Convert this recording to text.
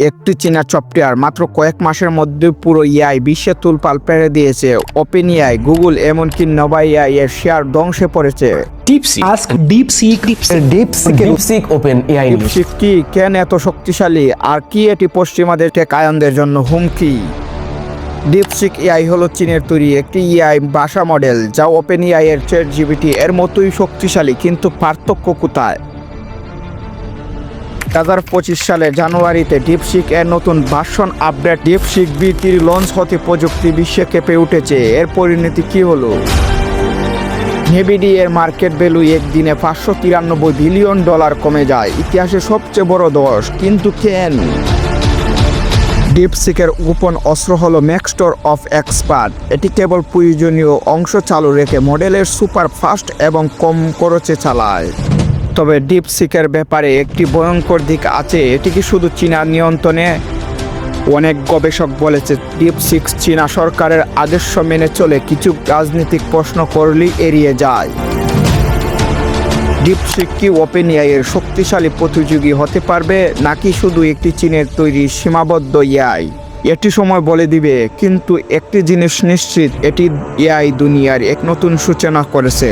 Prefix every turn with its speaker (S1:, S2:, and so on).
S1: একটি চীনা সফটওয়্যার। মাত্র কয়েক মাসের মধ্যে পুরো এআই বিশ্বে তুলপাল পেরে দিয়েছে। ওপেন এআই গুগল এমনকি নবা এআই এর শেয়ার ধ্বংসে পড়েছে। কি? কেন এত শক্তিশালী? আর কি এটি পশ্চিমাদের টেকায়নদের জন্য হুমকি? ডিপসিক এআই হলো চীনের তৈরি একটি এআই ভাষা মডেল যা ওপেন এআই এর চেট জিবিটি এর মতোই শক্তিশালী কিন্তু পার্থক্য কোথায়? সালে জানুয়ারিতে ডিপসিক এর নতুন version update DeepSeek V three launch হতে প্রযুক্তি বিশ্বে কেঁপে উঠেছে। এর পরিণতি কি হলো? নেভিডি এর মার্কেট ভ্যালু একদিনে পাঁচশো তিরানব্বই বিলিয়ন ডলার কমে যায়। ইতিহাসে সবচেয়ে বড় দোষ কিন্তু কেন? ডিপসিকের গোপন অস্ত্র হল ম্যাক্সটোর অফ এক্সপার্ট এটি কেবল প্রয়োজনীয় অংশ চালু রেখে মডেলের সুপার ফাস্ট এবং কম খরচে চালায়। তবে ডিপ ডিপসিকের ব্যাপারে একটি ভয়ঙ্কর দিক আছে, এটি কি শুধু চীনা নিয়ন্ত্রণে? অনেক গবেষক বলেছে ডিপ সিক্স চীনা সরকারের আদর্শ মেনে চলে কিছু রাজনৈতিক প্রশ্ন করলেই এড়িয়ে যায়। ডিপসিক কি ওপেন এর শক্তিশালী প্রতিযোগী হতে পারবে, নাকি শুধু একটি চীনের তৈরি সীমাবদ্ধ এআই? এটি সময় বলে দিবে, কিন্তু একটি জিনিস নিশ্চিত, এটি এআই দুনিয়ার এক নতুন সূচনা করেছে।